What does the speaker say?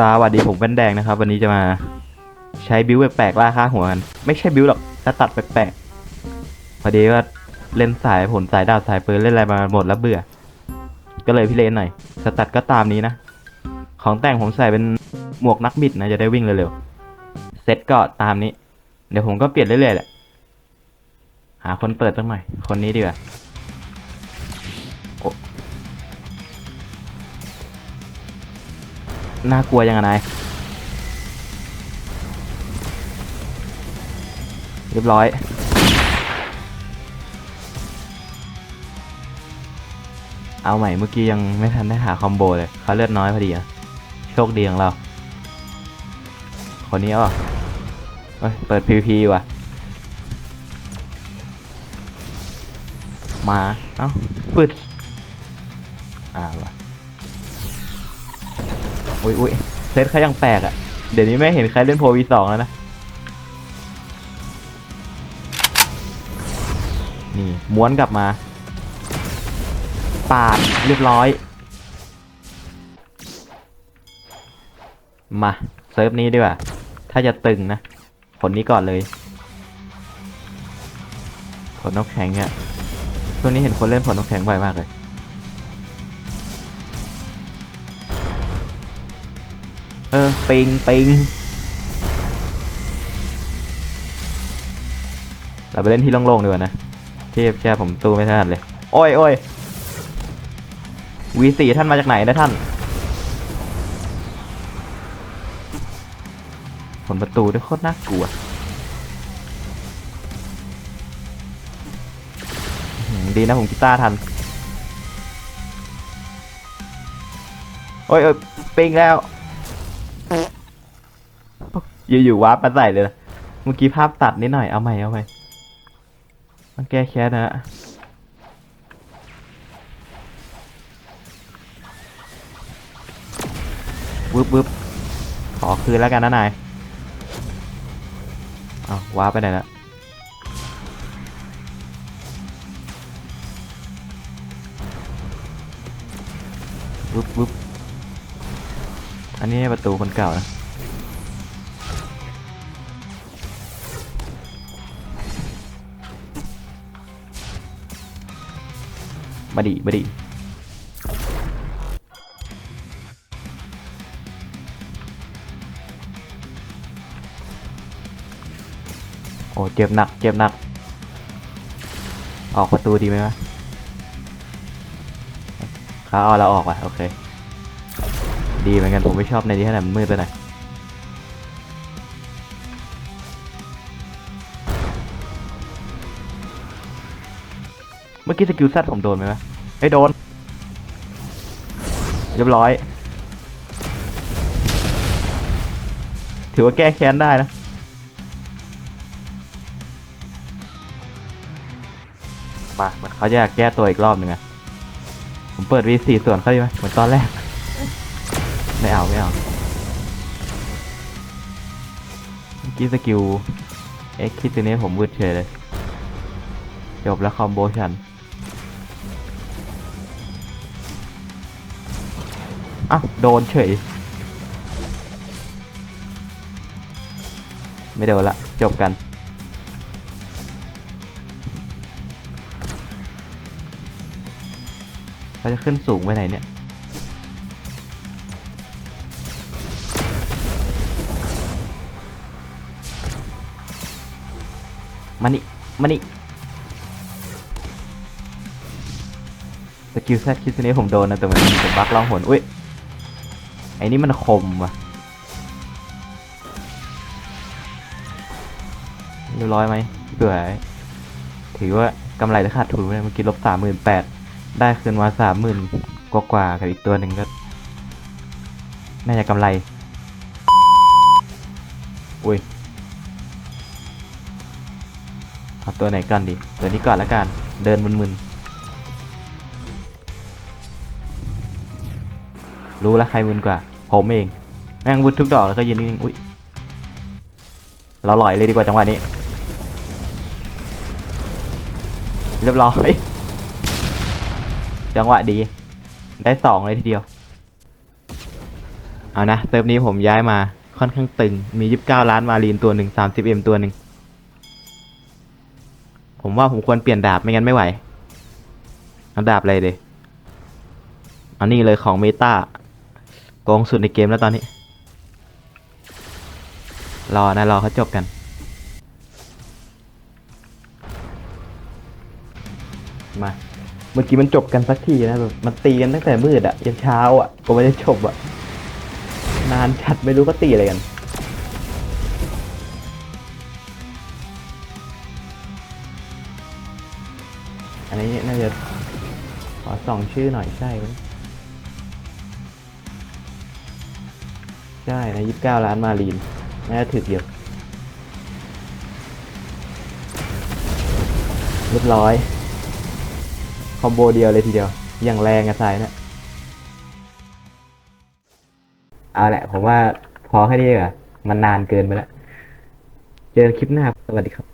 สวัสดีผมเป็นแดงนะครับ วันนี้จะมาใช้บิวแปลกๆล่าค่าหัวกันไม่ใช่บิวหรอกแต่ตัดแปลกๆพอดีว่าเล่นสายผลสายดาวสายปืนเล่นอะไรมาหมดแล้วเบื่อ ก็เลยพี่เลนหน่อยสตัดก็ตามนี้นะ ของแต่งผมใส่เป็นหมวกนักบิดนะจะได้วิ่งเร็วๆเซ็ตก็ตามนี้ เดี๋ยวผมก็เปลี่ยนเรื่อยๆแหละหาคนเปิดสักหน่คนนี้ดีกว่า น่ากลัวยังไงนายเรียบร้อย เอาใหม่เมื่อกี้ยังไม่ทันได้หาคอมโบเลยเขาเลือดน้อยพอดีอะโชคดีของเรา คนนี้เอาเปล่าเอ้ย เปิด PVP ว่ะ มา เอ้าปืดอ่าวะ อุ้ยอุ้ยเซตเขายังแปลกอะ่ะ เดี๋ยวนี้ไม่เห็นใครเล่นโพวีสองแล้วนะ นี่ม้วนกลับมา ปาดเรียบร้อย มา เซิร์ฟนี้ดีกว่า ถ้าจะตึงนะ ผลนี้ก่อนเลย ผลนกแข็งเนี่ยช่วงนี้เห็นคนเล่นผลนกแข็งบ่อยมากเลย ปิงปิงเราไปเล่นที่โล่งๆดีกว่านะที่แค่ผมตู้ไม่ถนัดเลย โอ้ยโอ้ยวีสี่ท่านมาจากไหนนะท่านผลประตูด้วยโคตรน่ากลัวดีนะผมกีตาร์ทัน โอ้ยโอ้ยปิงแล้ว อยู่ๆวาร์ปมาใส่เลยนะเมื่อกี้ภาพตัดนิดหน่อยเอาใหม่เอาใหม่ต้องแก้แค้นนะฮะวึบวึบขอคืนแล้วกันนะนายเอาว้าร์ปไปไหนละวึบวึบอันนี้ประตูคนเก่านะ มาดิมาดิโอ้เจ็บหนัก เจ็บหนัก ออกประตูดีไหมวะเขาเอาเราออกว่ะ โอเค ดีเหมือนกัน ผมไม่ชอบในที่ขนาดมืดไปหน่อ เมื่อกี้สกิลซัดผมโดนไหมวะไอ้โดน เรียบร้อย ถือว่าแก้แค้นได้นะมาเหมือนเขาจะแก้ตัวอีกรอบหนึ่งอะผมเปิด V4 ส่วนเขาดีไหมเหมือนตอนแรก ไม่เอา ไม่เอา เมื่อกี้สกิล เอ็กซ์คิดตัวนี้ผมวืดเฉยเลย จบแล้วคอมโบชัน อ้าวโดนเฉย ไม่โดนละ จบกันเขาจะขึ้นสูงไปไหนเนี่ย มานี่ มานี่สกิลแซดคิดตัวนี้ผมโดนนะแต่มันเป็นบั๊กล่องหนอุ้ย ไอ้นี่มันคมว่ะเรียบร้อยไหมสวยถือว่ากำไรและขาดทุนเลยเมื่อกี้ลบสามหมื่นแปดได้คืนมาสามหมื่นกว่าๆกับอีกตัวหนึ่งก็ น่าจะกำไร อุ้ยเอาตัวไหนก่อนดี ตัวนี้ก่อนล้วกัน เดินมึนๆ รู้แล้วใครมึนกว่า ผมเอง แม่งวุดทุกดอกแล้วก็ยืนนิ่งอุ้ย เราลอยเลยดีกว่าจังหวะนี้ เรียบร้อย จังหวะดี ได้สองเลยทีเดียว เอานะเติมนี้ผมย้ายมาค่อนข้างตึง มียี่สิบเก้าล้านมารีนตัวหนึ่งสามสิบเอ็มตัวหนึ่ง ผมว่าผมควรเปลี่ยนดาบไม่งั้นไม่ไหวเอาดาบอะไรเดยเอานี่เลยของเมตา โกงสุดในเกมแล้วตอนนี้ รอนะรอเขาจบกัน มา เมื่อกี้มันจบกันสักทีนะแบบมันตีกันตั้งแต่มืดอะยันเช้าอะก็ไม่ได้จบอะนานชัดไม่รู้ก็ตีอะไรกันอันนี้น่าจะขอส่องชื่อหน่อยใช่ไหม ได้นะยี่สิบเก้าล้านมารีนน่าถือเยอะเรียบร้อย คอมโบเดียวเลยทีเดียว อย่างแรงอะทรายนะเอาแหละ ผมว่าพอแค่นี้เหรอมันนานเกินไปแล้ว เจอคลิปหน้า สวัสดีครับ